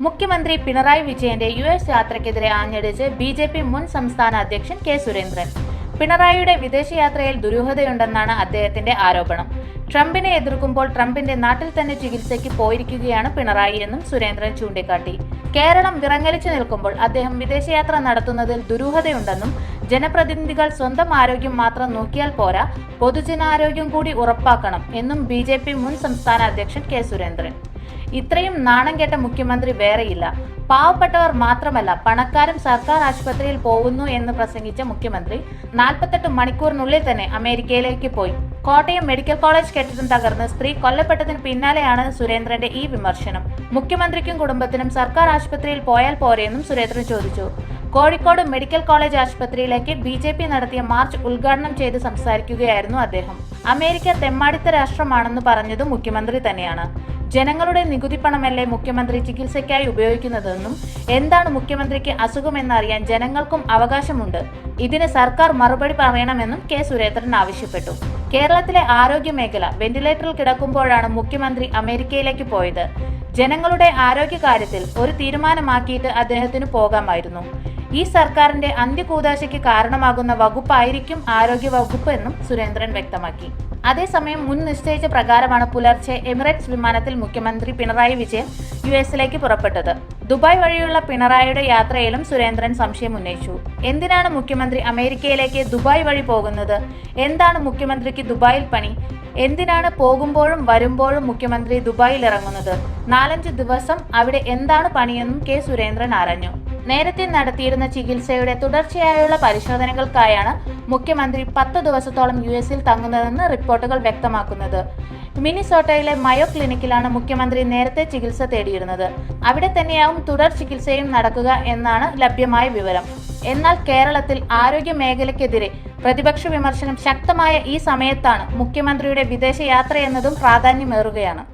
മുഖ്യമന്ത്രി പിണറായി വിജയന്റെ U S യാത്രയ്ക്കെതിരെ ആഞ്ഞടിച്ച് ബി ജെ പി മുൻ സംസ്ഥാന അധ്യക്ഷൻ കെ സുരേന്ദ്രൻ. പിണറായിയുടെ വിദേശയാത്രയിൽ ദുരൂഹതയുണ്ടെന്നാണ് അദ്ദേഹത്തിന്റെ ആരോപണം. ട്രംപിനെ എതിർക്കുമ്പോൾ ട്രംപിന്റെ നാട്ടിൽ തന്നെ ചികിത്സയ്ക്ക് പോയിരിക്കുകയാണ് പിണറായി എന്നും സുരേന്ദ്രൻ ചൂണ്ടിക്കാട്ടി. കേരളം വിറങ്ങലിച്ചു നിൽക്കുമ്പോൾ അദ്ദേഹം വിദേശയാത്ര നടത്തുന്നതിൽ ദുരൂഹതയുണ്ടെന്നും ജനപ്രതിനിധികൾ സ്വന്തം ആരോഗ്യം മാത്രം നോക്കിയാൽ പോരാ പൊതുജനാരോഗ്യം കൂടി ഉറപ്പാക്കണം എന്നും ബി മുൻ സംസ്ഥാന അധ്യക്ഷൻ കെ സുരേന്ദ്രൻ. ഇത്രയും നാണം കെട്ട മുഖ്യമന്ത്രി വേറെയില്ല. പാവപ്പെട്ടവർ മാത്രമല്ല പണക്കാരും സർക്കാർ ആശുപത്രിയിൽ പോകുന്നു എന്ന് പ്രസംഗിച്ച മുഖ്യമന്ത്രി നാൽപ്പത്തെട്ട് മണിക്കൂറിനുള്ളിൽ തന്നെ അമേരിക്കയിലേക്ക് പോയി. കോട്ടയം മെഡിക്കൽ കോളേജ് കെട്ടിടം തകർന്ന് സ്ത്രീ കൊല്ലപ്പെട്ടതിന് പിന്നാലെയാണ് സുരേന്ദ്രന്റെ ഈ വിമർശനം. മുഖ്യമന്ത്രിക്കും കുടുംബത്തിനും സർക്കാർ ആശുപത്രിയിൽ പോയാൽ പോരെയെന്നും സുരേന്ദ്രൻ ചോദിച്ചു. കോഴിക്കോട് മെഡിക്കൽ കോളേജ് ആശുപത്രിയിലേക്ക് ബി ജെ പി നടത്തിയ മാർച്ച് ഉദ്ഘാടനം ചെയ്ത് സംസാരിക്കുകയായിരുന്നു അദ്ദേഹം. അമേരിക്ക തെമ്മാടിത്ത രാഷ്ട്രമാണെന്ന് പറഞ്ഞതും മുഖ്യമന്ത്രി തന്നെയാണ്. ജനങ്ങളുടെ നികുതി പണമല്ലേ മുഖ്യമന്ത്രി ചികിത്സയ്ക്കായി ഉപയോഗിക്കുന്നതെന്നും എന്താണ് മുഖ്യമന്ത്രിക്ക് അസുഖമെന്നറിയാൻ ജനങ്ങൾക്കും അവകാശമുണ്ട്? ഇതിന് സർക്കാർ മറുപടി പറയണമെന്നും കെ. സുരേന്ദ്രൻ ആവശ്യപ്പെട്ടു. കേരളത്തിലെ ആരോഗ്യ മേഖല വെന്റിലേറ്ററിൽ കിടക്കുമ്പോഴാണ് മുഖ്യമന്ത്രി അമേരിക്കയിലേക്ക് പോയത്. ജനങ്ങളുടെ ആരോഗ്യകാര്യത്തിൽ ഒരു തീരുമാനമാക്കിയിട്ട് അദ്ദേഹത്തിന് പോകാമായിരുന്നു. ഈ സർക്കാരിന്റെ അന്ത്യകൂതാശയ്ക്ക് കാരണമാകുന്ന വകുപ്പായിരിക്കും ആരോഗ്യ വകുപ്പ് എന്നും സുരേന്ദ്രൻ വ്യക്തമാക്കി. അതേസമയം മുൻ നിശ്ചയിച്ച പ്രകാരമാണ് പുലർച്ചെ എമിറേറ്റ്സ് വിമാനത്തിൽ മുഖ്യമന്ത്രി പിണറായി വിജയൻ യു എസിലേക്ക് പുറപ്പെട്ടത്. ദുബായ് വഴിയുള്ള പിണറായിയുടെ യാത്രയിലും സുരേന്ദ്രൻ സംശയം ഉന്നയിച്ചു. എന്തിനാണ് മുഖ്യമന്ത്രി അമേരിക്കയിലേക്ക് ദുബായ് വഴി പോകുന്നത്? എന്താണ് മുഖ്യമന്ത്രിക്ക് ദുബായിൽ പണി? എന്തിനാണ് പോകുമ്പോഴും വരുമ്പോഴും മുഖ്യമന്ത്രി ദുബായിൽ ഇറങ്ങുന്നത്? നാലഞ്ച് ദിവസം അവിടെ എന്താണ് പണിയെന്നും കെ സുരേന്ദ്രൻ ആരാഞ്ഞു. നേരത്തെ നടത്തിയിരുന്ന ചികിത്സയുടെ തുടർച്ചയായുള്ള പരിശോധനകൾക്കായാണ് മുഖ്യമന്ത്രി പത്ത് ദിവസത്തോളം യു എസിൽ തങ്ങുന്നതെന്ന് റിപ്പോർട്ടുകൾ വ്യക്തമാക്കുന്നത്. മിനിസോട്ടയിലെ മയോ ക്ലിനിക്കിലാണ് മുഖ്യമന്ത്രി നേരത്തെ ചികിത്സ തേടിയിരുന്നത്. അവിടെ തന്നെയാവും തുടർ ചികിത്സയും നടക്കുക എന്നാണ് ലഭ്യമായ വിവരം. എന്നാൽ കേരളത്തിൽ ആരോഗ്യ മേഖലയ്ക്കെതിരെ പ്രതിപക്ഷ വിമർശനം ശക്തമായ ഈ സമയത്താണ് മുഖ്യമന്ത്രിയുടെ വിദേശയാത്ര എന്നതും പ്രാധാന്യമേറുകയാണ്.